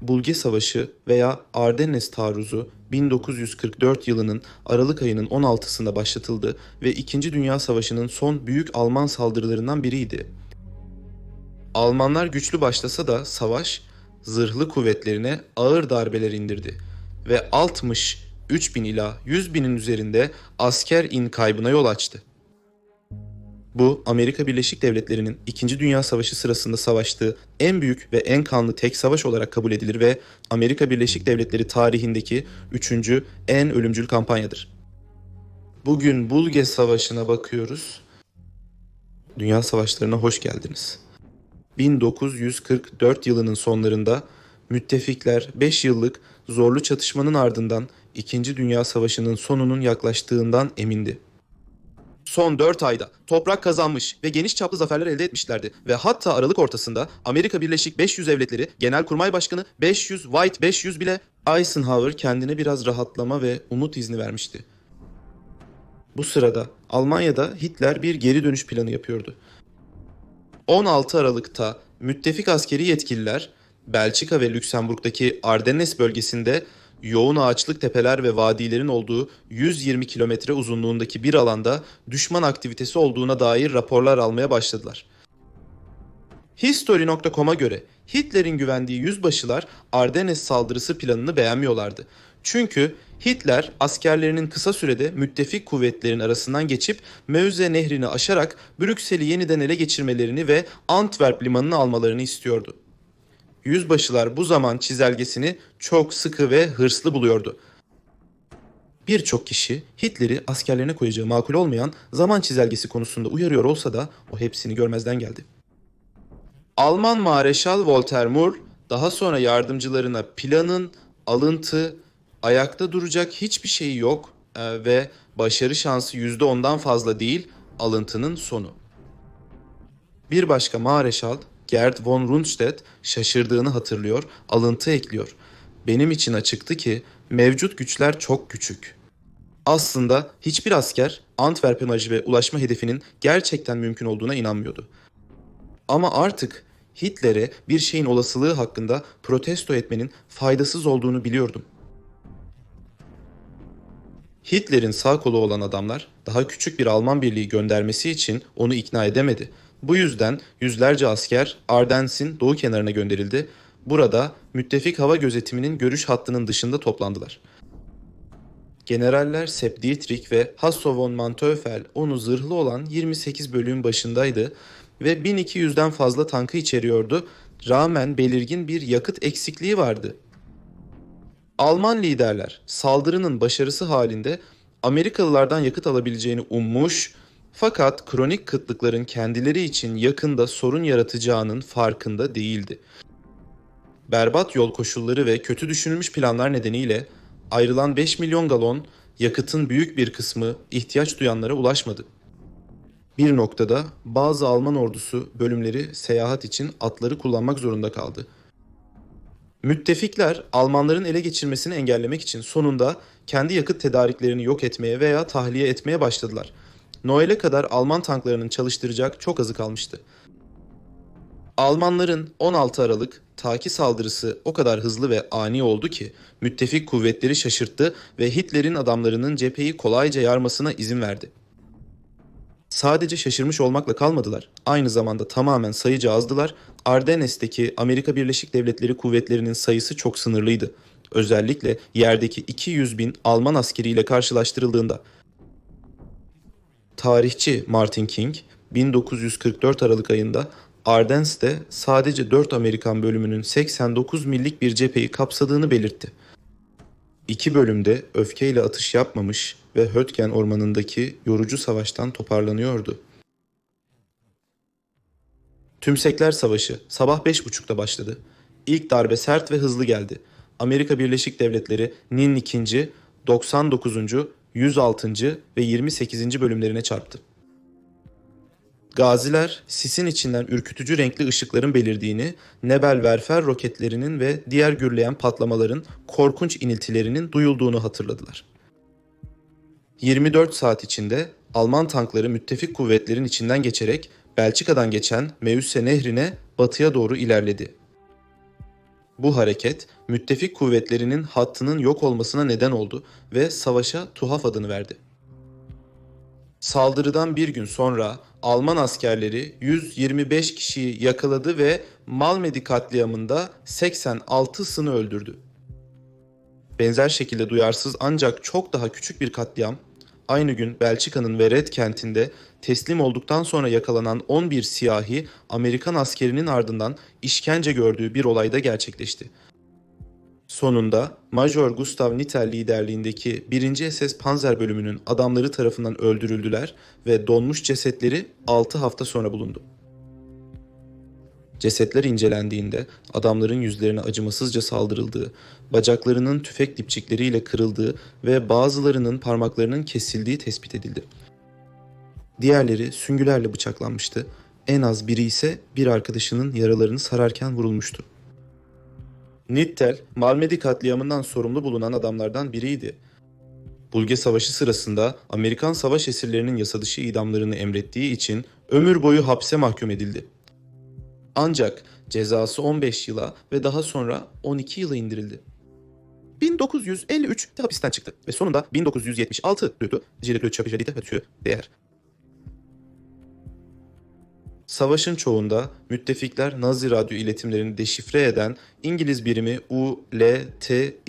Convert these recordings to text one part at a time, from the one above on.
Bulge Savaşı veya Ardennes Taarruzu 1944 yılının Aralık ayının 16'sında başlatıldı ve İkinci Dünya Savaşı'nın son büyük Alman saldırılarından biriydi. Almanlar güçlü başlasa da savaş zırhlı kuvvetlerine ağır darbeler indirdi ve 60 3000 ila 100 binin üzerinde asker in kaybına yol açtı. Bu Amerika Birleşik Devletleri'nin 2. Dünya Savaşı sırasında savaştığı en büyük ve en kanlı tek savaş olarak kabul edilir ve Amerika Birleşik Devletleri tarihindeki 3. en ölümcül kampanyadır. Bugün Bulge Savaşı'na bakıyoruz. Dünya Savaşlarına hoş geldiniz. 1944 yılının sonlarında müttefikler 5 yıllık zorlu çatışmanın ardından 2. Dünya Savaşı'nın sonunun yaklaştığından emindi. Son 4 ayda toprak kazanmış ve geniş çaplı zaferler elde etmişlerdi ve hatta Aralık ortasında Amerika Birleşik 500 Devletleri Genelkurmay Başkanı 500 White 500 bile Eisenhower kendine biraz rahatlama ve umut izni vermişti. Bu sırada Almanya'da Hitler bir geri dönüş planı yapıyordu. 16 Aralık'ta müttefik askeri yetkililer Belçika ve Lüksemburg'daki Ardennes bölgesinde yoğun ağaçlık tepeler ve vadilerin olduğu 120 kilometre uzunluğundaki bir alanda düşman aktivitesi olduğuna dair raporlar almaya başladılar. History.com'a göre Hitler'in güvendiği yüzbaşılar Ardennes saldırısı planını beğenmiyorlardı. Çünkü Hitler askerlerinin kısa sürede müttefik kuvvetlerin arasından geçip Meuse nehrini aşarak Brüksel'i yeniden ele geçirmelerini ve Antwerp limanını almalarını istiyordu. Yüzbaşılar bu zaman çizelgesini çok sıkı ve hırslı buluyordu. Birçok kişi Hitler'i askerlerine koyacağı makul olmayan zaman çizelgesi konusunda uyarıyor olsa da o hepsini görmezden geldi. Alman Mareşal Walter Moore daha sonra yardımcılarına planın alıntı, ayakta duracak hiçbir şeyi yok e, ve başarı şansı %10'dan fazla değil alıntının sonu. Bir başka Mareşal Gerd von Rundstedt şaşırdığını hatırlıyor, alıntı ekliyor. Benim için açıktı ki mevcut güçler çok küçük. Aslında hiçbir asker Antwerp imajı ve ulaşma hedefinin gerçekten mümkün olduğuna inanmıyordu. Ama artık Hitler'e bir şeyin olasılığı hakkında protesto etmenin faydasız olduğunu biliyordum. Hitler'in sağ kolu olan adamlar daha küçük bir Alman birliği göndermesi için onu ikna edemedi. Bu yüzden yüzlerce asker Ardens'in doğu kenarına gönderildi. Burada müttefik hava gözetiminin görüş hattının dışında toplandılar. Generaller Sepp Dietrich ve Hasso von Manteuffel onu zırhlı olan 28 bölüğün başındaydı ve 1200'den fazla tankı içeriyordu. Rağmen belirgin bir yakıt eksikliği vardı. Alman liderler saldırının başarısı halinde Amerikalılardan yakıt alabileceğini ummuş fakat kronik kıtlıkların kendileri için yakında sorun yaratacağının farkında değildi. Berbat yol koşulları ve kötü düşünülmüş planlar nedeniyle ayrılan 5 milyon galon yakıtın büyük bir kısmı ihtiyaç duyanlara ulaşmadı. Bir noktada bazı Alman ordusu bölümleri seyahat için atları kullanmak zorunda kaldı. Müttefikler Almanların ele geçirmesini engellemek için sonunda kendi yakıt tedariklerini yok etmeye veya tahliye etmeye başladılar. Noel'e kadar Alman tanklarının çalıştıracak çok azı kalmıştı. Almanların 16 Aralık taki saldırısı o kadar hızlı ve ani oldu ki müttefik kuvvetleri şaşırttı ve Hitler'in adamlarının cepheyi kolayca yarmasına izin verdi. Sadece şaşırmış olmakla kalmadılar. Aynı zamanda tamamen sayıca azdılar. Ardennes'teki Amerika Birleşik Devletleri kuvvetlerinin sayısı çok sınırlıydı. Özellikle yerdeki 200 bin Alman askeriyle karşılaştırıldığında. Tarihçi Martin King 1944 Aralık ayında Ardens'te sadece 4 Amerikan bölümünün 89 millik bir cepheyi kapsadığını belirtti. İki bölümde öfkeyle atış yapmamış ve Hötgen ormanındaki yorucu savaştan toparlanıyordu. Tümsekler Savaşı sabah 5.30'da başladı. İlk darbe sert ve hızlı geldi. Amerika Birleşik Devletleri Nin 2. 99. 106. ve 28. bölümlerine çarptı. Gaziler sisin içinden ürkütücü renkli ışıkların belirdiğini, Nebelwerfer roketlerinin ve diğer gürleyen patlamaların korkunç iniltilerinin duyulduğunu hatırladılar. 24 saat içinde Alman tankları müttefik kuvvetlerin içinden geçerek Belçika'dan geçen Meuse Nehri'ne batıya doğru ilerledi. Bu hareket müttefik kuvvetlerinin hattının yok olmasına neden oldu ve savaşa Tuhaf adını verdi. Saldırıdan bir gün sonra Alman askerleri 125 kişiyi yakaladı ve Malmedy katliamında 86'sını öldürdü. Benzer şekilde duyarsız ancak çok daha küçük bir katliam aynı gün Belçika'nın Vered kentinde teslim olduktan sonra yakalanan 11 siyahi Amerikan askerinin ardından işkence gördüğü bir olayda gerçekleşti. Sonunda Major Gustav Nitel liderliğindeki 1. SS Panzer bölümünün adamları tarafından öldürüldüler ve donmuş cesetleri 6 hafta sonra bulundu. Cesetler incelendiğinde adamların yüzlerine acımasızca saldırıldığı, bacaklarının tüfek dipçikleriyle kırıldığı ve bazılarının parmaklarının kesildiği tespit edildi. Diğerleri süngülerle bıçaklanmıştı. En az biri ise bir arkadaşının yaralarını sararken vurulmuştu. Nittel, Malmedy katliamından sorumlu bulunan adamlardan biriydi. Bulge Savaşı sırasında Amerikan savaş esirlerinin yasadışı idamlarını emrettiği için ömür boyu hapse mahkum edildi. Ancak cezası 15 yıla ve daha sonra 12 yıla indirildi. 1953'te hapisten çıktı ve sonunda 1976 duydu. Jilet çapıcalite atıyor değer. Savaşın çoğunda müttefikler Nazi radyo iletimlerini deşifre eden İngiliz birimi ULTIRA'nın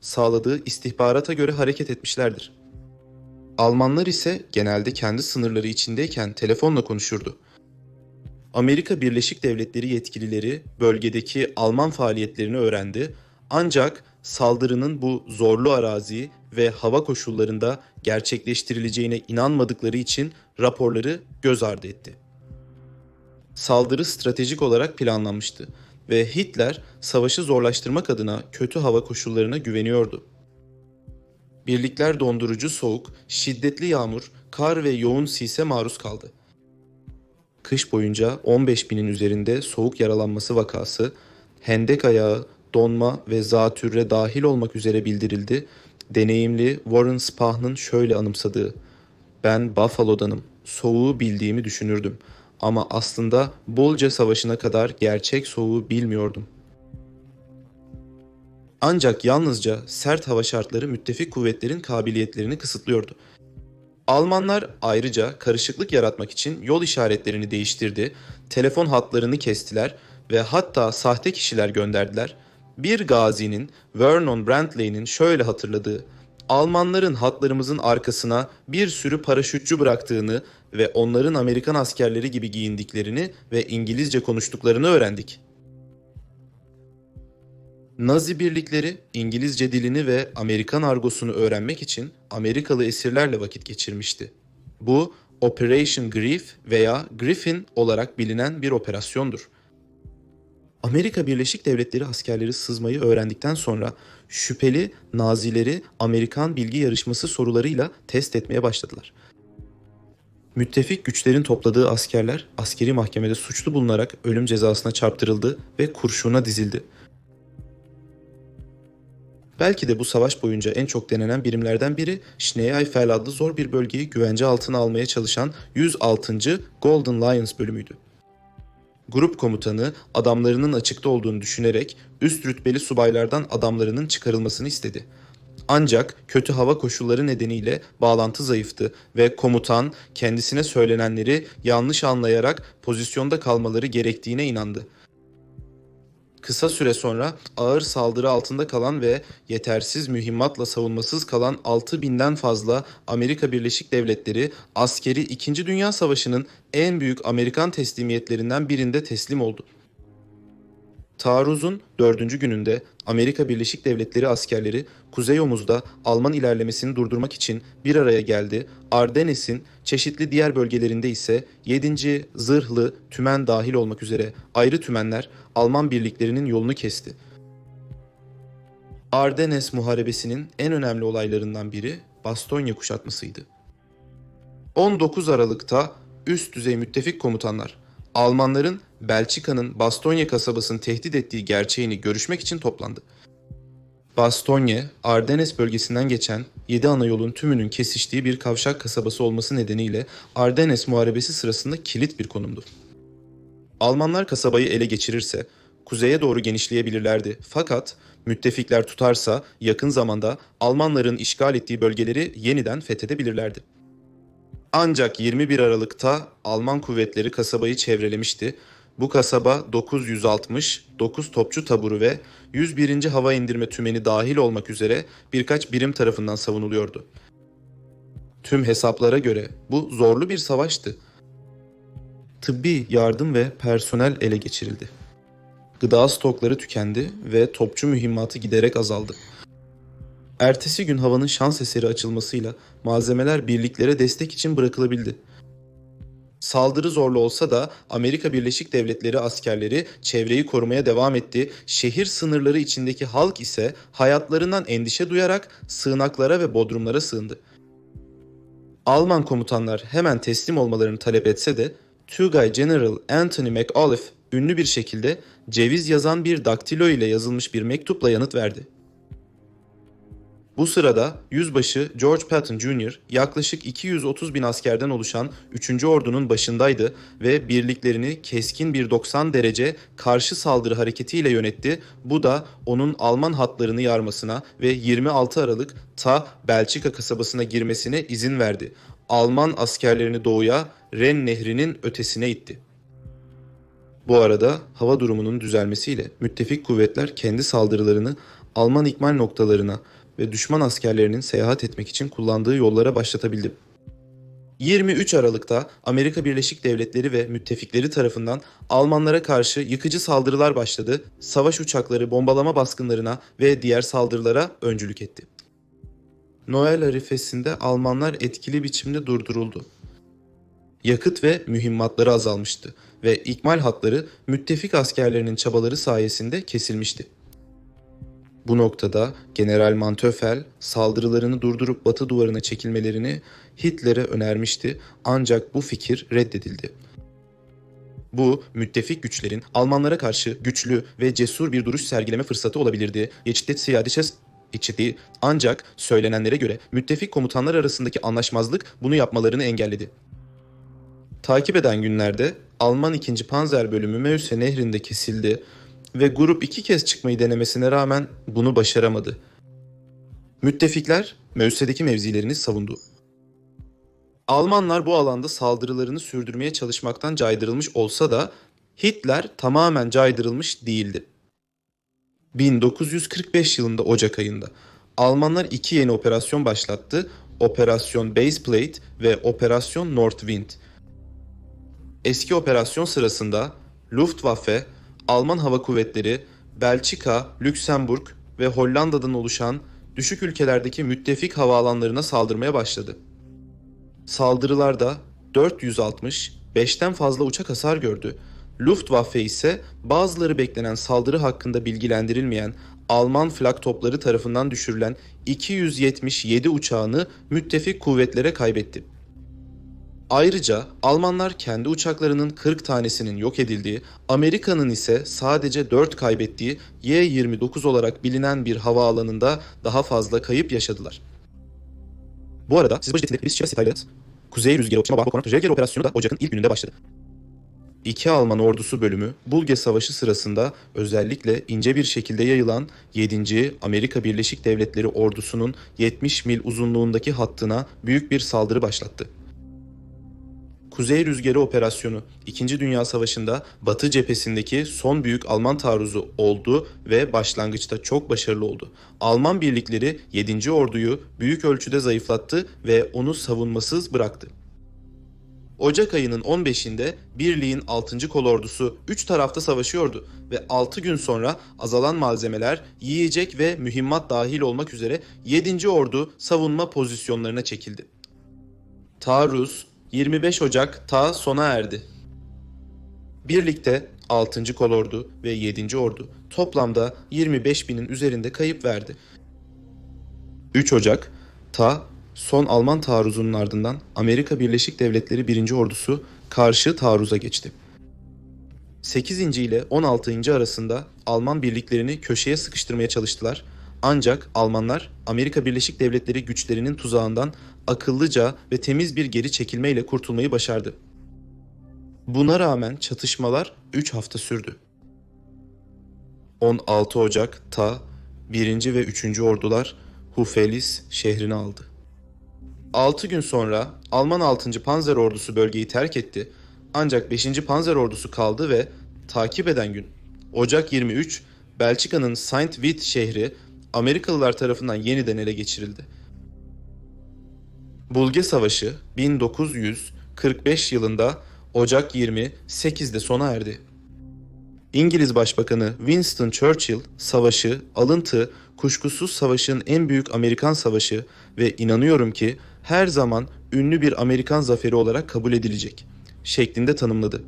sağladığı istihbarata göre hareket etmişlerdir. Almanlar ise genelde kendi sınırları içindeyken telefonla konuşurdu. Amerika Birleşik Devletleri yetkilileri bölgedeki Alman faaliyetlerini öğrendi ancak saldırının bu zorlu arazi ve hava koşullarında gerçekleştirileceğine inanmadıkları için raporları göz ardı etti. Saldırı stratejik olarak planlanmıştı ve Hitler savaşı zorlaştırmak adına kötü hava koşullarına güveniyordu. Birlikler dondurucu soğuk, şiddetli yağmur, kar ve yoğun sise maruz kaldı. Kış boyunca 15 binin üzerinde soğuk yaralanması vakası, hendek ayağı, donma ve zatürre dahil olmak üzere bildirildi. Deneyimli Warren Spah'ın şöyle anımsadığı, ben Buffalo'danım, soğuğu bildiğimi düşünürdüm ama aslında Bolca Savaşı'na kadar gerçek soğuğu bilmiyordum. Ancak yalnızca sert hava şartları müttefik kuvvetlerin kabiliyetlerini kısıtlıyordu. Almanlar ayrıca karışıklık yaratmak için yol işaretlerini değiştirdi, telefon hatlarını kestiler ve hatta sahte kişiler gönderdiler. Bir gazinin Vernon Brantley'nin şöyle hatırladığı, Almanların hatlarımızın arkasına bir sürü paraşütçü bıraktığını ve onların Amerikan askerleri gibi giyindiklerini ve İngilizce konuştuklarını öğrendik. Nazi birlikleri İngilizce dilini ve Amerikan argosunu öğrenmek için Amerikalı esirlerle vakit geçirmişti. Bu Operation Grief veya Griffin olarak bilinen bir operasyondur. Amerika Birleşik Devletleri askerleri sızmayı öğrendikten sonra şüpheli Nazileri Amerikan bilgi yarışması sorularıyla test etmeye başladılar. Müttefik güçlerin topladığı askerler askeri mahkemede suçlu bulunarak ölüm cezasına çarptırıldı ve kurşuna dizildi. Belki de bu savaş boyunca en çok denenen birimlerden biri Schneeifel adlı zor bir bölgeyi güvence altına almaya çalışan 106. Golden Lions bölümüydü. Grup komutanı adamlarının açıkta olduğunu düşünerek üst rütbeli subaylardan adamlarının çıkarılmasını istedi. Ancak kötü hava koşulları nedeniyle bağlantı zayıftı ve komutan kendisine söylenenleri yanlış anlayarak pozisyonda kalmaları gerektiğine inandı. Kısa süre sonra ağır saldırı altında kalan ve yetersiz mühimmatla savunmasız kalan 6000'den fazla Amerika Birleşik Devletleri askeri 2. Dünya Savaşı'nın en büyük Amerikan teslimiyetlerinden birinde teslim oldu. Taarruzun dördüncü gününde Amerika Birleşik Devletleri askerleri Kuzey Omuz'da Alman ilerlemesini durdurmak için bir araya geldi. Ardennes'in çeşitli diğer bölgelerinde ise 7. Zırhlı Tümen dahil olmak üzere ayrı tümenler Alman birliklerinin yolunu kesti. Ardennes Muharebesi'nin en önemli olaylarından biri Bastonya kuşatmasıydı. 19 Aralık'ta üst düzey müttefik komutanlar Almanların Belçika'nın Bastogne kasabasını tehdit ettiği gerçeğini görüşmek için toplandı. Bastogne, Ardennes bölgesinden geçen 7 ana yolun tümünün kesiştiği bir kavşak kasabası olması nedeniyle Ardennes Muharebesi sırasında kilit bir konumdu. Almanlar kasabayı ele geçirirse kuzeye doğru genişleyebilirlerdi. Fakat müttefikler tutarsa yakın zamanda Almanların işgal ettiği bölgeleri yeniden fethedebilirlerdi. Ancak 21 Aralık'ta Alman kuvvetleri kasabayı çevrelemişti. Bu kasaba 960, 9 topçu taburu ve 101. Hava İndirme Tümeni dahil olmak üzere birkaç birim tarafından savunuluyordu. Tüm hesaplara göre bu zorlu bir savaştı. Tıbbi yardım ve personel ele geçirildi. Gıda stokları tükendi ve topçu mühimmatı giderek azaldı. Ertesi gün havanın şans eseri açılmasıyla malzemeler birliklere destek için bırakılabildi. Saldırı zorlu olsa da Amerika Birleşik Devletleri askerleri çevreyi korumaya devam etti. Şehir sınırları içindeki halk ise hayatlarından endişe duyarak sığınaklara ve bodrumlara sığındı. Alman komutanlar hemen teslim olmalarını talep etse de Tugay General Anthony McAuliffe ünlü bir şekilde ceviz yazan bir daktilo ile yazılmış bir mektupla yanıt verdi. Bu sırada Yüzbaşı George Patton Jr. yaklaşık 230 bin askerden oluşan 3. Ordunun başındaydı ve birliklerini keskin bir 90 derece karşı saldırı hareketiyle yönetti. Bu da onun Alman hatlarını yarmasına ve 26 Aralık ta Belçika kasabasına girmesine izin verdi. Alman askerlerini doğuya Ren Nehri'nin ötesine itti. Bu arada hava durumunun düzelmesiyle müttefik kuvvetler kendi saldırılarını Alman ikmal noktalarına ve düşman askerlerinin seyahat etmek için kullandığı yollara başlatabildi. 23 Aralık'ta Amerika Birleşik Devletleri ve müttefikleri tarafından Almanlara karşı yıkıcı saldırılar başladı. Savaş uçakları bombalama baskınlarına ve diğer saldırılara öncülük etti. Noel arifesinde Almanlar etkili biçimde durduruldu. Yakıt ve mühimmatları azalmıştı ve ikmal hatları müttefik askerlerinin çabaları sayesinde kesilmişti. Bu noktada General Manteuffel saldırılarını durdurup Batı duvarına çekilmelerini Hitler'e önermişti ancak bu fikir reddedildi. Bu müttefik güçlerin Almanlara karşı güçlü ve cesur bir duruş sergileme fırsatı olabilirdi. Geçitte siyadeçes içti ancak söylenenlere göre müttefik komutanlar arasındaki anlaşmazlık bunu yapmalarını engelledi. Takip eden günlerde Alman 2. Panzer bölümü Meuse nehrinde kesildi ve grup iki kez çıkmayı denemesine rağmen bunu başaramadı. Müttefikler Meuse'deki mevzilerini savundu. Almanlar bu alanda saldırılarını sürdürmeye çalışmaktan caydırılmış olsa da Hitler tamamen caydırılmış değildi. 1945 yılında Ocak ayında Almanlar iki yeni operasyon başlattı. Operasyon Baseplate ve Operasyon Nordwind. Eski operasyon sırasında Luftwaffe, Alman Hava Kuvvetleri, Belçika, Lüksemburg ve Hollanda'dan oluşan düşük ülkelerdeki müttefik havaalanlarına saldırmaya başladı. Saldırılarda 460, 5'ten fazla uçak hasar gördü. Luftwaffe ise bazıları beklenen saldırı hakkında bilgilendirilmeyen Alman flak topları tarafından düşürülen 277 uçağını müttefik kuvvetlere kaybetti. Ayrıca Almanlar kendi uçaklarının 40 tanesinin yok edildiği, Amerika'nın ise sadece 4 kaybettiği Y-29 olarak bilinen bir havaalanında daha fazla kayıp yaşadılar. Bu arada siz jetinde Chris Chelsea Kuzey Rüzgarı Uçma Bahko Konaklı Rüzgar operasyonu da Ocak'ın ilk gününde başladı. İki Alman ordusu bölümü Bulge Savaşı sırasında özellikle ince bir şekilde yayılan 7. Amerika Birleşik Devletleri ordusunun 70 mil uzunluğundaki hattına büyük bir saldırı başlattı. Kuzey Rüzgarı Operasyonu 2. Dünya Savaşı'nda Batı cephesindeki son büyük Alman taarruzu oldu ve başlangıçta çok başarılı oldu. Alman birlikleri 7. Orduyu büyük ölçüde zayıflattı ve onu savunmasız bıraktı. Ocak ayının 15'inde birliğin 6. kolordusu 3 tarafta savaşıyordu ve 6 gün sonra azalan malzemeler, yiyecek ve mühimmat dahil olmak üzere 7. ordu savunma pozisyonlarına çekildi. Taarruz 25 Ocak ta sona erdi. Birlikte 6. kolordu ve 7. ordu toplamda 25 binin üzerinde kayıp verdi. 3 Ocak ta son Alman taarruzunun ardından Amerika Birleşik Devletleri 1. ordusu karşı taarruza geçti. 8. ile 16. arasında Alman birliklerini köşeye sıkıştırmaya çalıştılar. Ancak Almanlar Amerika Birleşik Devletleri güçlerinin tuzağından akıllıca ve temiz bir geri çekilmeyle kurtulmayı başardı. Buna rağmen çatışmalar 3 hafta sürdü. 16 Ocak ta 1. ve 3. ordular Hufelis şehrini aldı. 6 gün sonra Alman 6. Panzer Ordusu bölgeyi terk etti ancak 5. Panzer Ordusu kaldı ve takip eden gün Ocak 23 Belçika'nın Saint Vith şehri Amerikalılar tarafından yeniden ele geçirildi. Bulge Savaşı 1945 yılında Ocak 28'de sona erdi. İngiliz Başbakanı Winston Churchill savaşı, alıntı, kuşkusuz savaşın en büyük Amerikan savaşı ve inanıyorum ki her zaman ünlü bir Amerikan zaferi olarak kabul edilecek şeklinde tanımladı.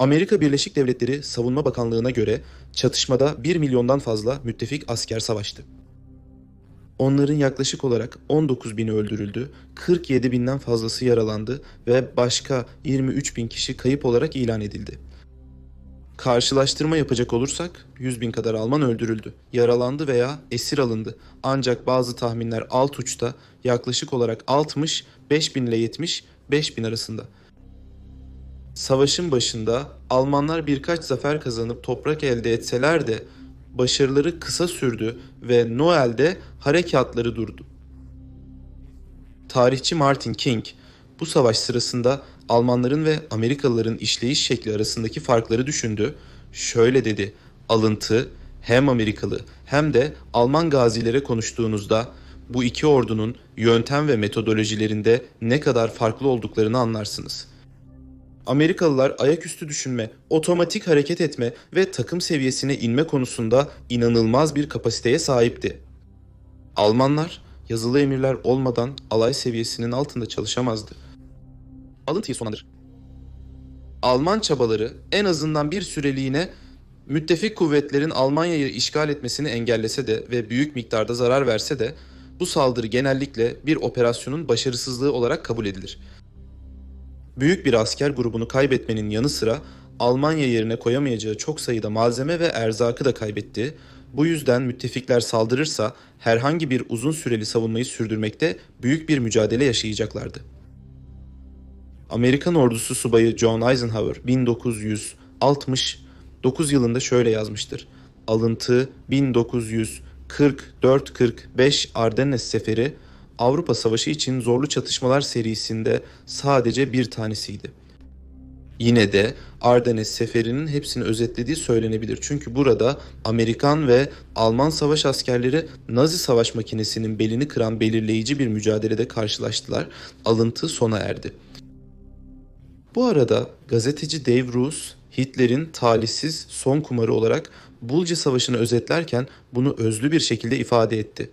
Amerika Birleşik Devletleri Savunma Bakanlığı'na göre çatışmada 1 milyondan fazla müttefik asker savaştı. Onların yaklaşık olarak 19 bini öldürüldü, 47 binden fazlası yaralandı ve başka 23 bin kişi kayıp olarak ilan edildi. Karşılaştırma yapacak olursak 100 bin kadar Alman öldürüldü, yaralandı veya esir alındı. Ancak bazı tahminler alt uçta yaklaşık olarak 60, 5 bin ile 70, 5 bin arasında. Savaşın başında Almanlar birkaç zafer kazanıp toprak elde etseler de başarıları kısa sürdü ve Noel'de harekatları durdu. Tarihçi Martin King bu savaş sırasında Almanların ve Amerikalıların işleyiş şekli arasındaki farkları düşündü. Şöyle dedi: "Alıntı hem Amerikalı hem de Alman gazilere konuştuğunuzda bu iki ordunun yöntem ve metodolojilerinde ne kadar farklı olduklarını anlarsınız." Amerikalılar ayaküstü düşünme, otomatik hareket etme ve takım seviyesine inme konusunda inanılmaz bir kapasiteye sahipti. Almanlar yazılı emirler olmadan alay seviyesinin altında çalışamazdı. Alıntıyı sonlandır. Alman çabaları en azından bir süreliğine müttefik kuvvetlerin Almanya'yı işgal etmesini engellese de ve büyük miktarda zarar verse de bu saldırı genellikle bir operasyonun başarısızlığı olarak kabul edilir büyük bir asker grubunu kaybetmenin yanı sıra Almanya yerine koyamayacağı çok sayıda malzeme ve erzakı da kaybetti. Bu yüzden müttefikler saldırırsa herhangi bir uzun süreli savunmayı sürdürmekte büyük bir mücadele yaşayacaklardı. Amerikan ordusu subayı John Eisenhower 1969 yılında şöyle yazmıştır. Alıntı 1944-45 Ardennes Seferi Avrupa Savaşı için zorlu çatışmalar serisinde sadece bir tanesiydi. Yine de Ardennes seferinin hepsini özetlediği söylenebilir. Çünkü burada Amerikan ve Alman savaş askerleri Nazi savaş makinesinin belini kıran belirleyici bir mücadelede karşılaştılar. Alıntı sona erdi. Bu arada gazeteci Dave Roos, Hitler'in talihsiz son kumarı olarak Bulca Savaşı'nı özetlerken bunu özlü bir şekilde ifade etti.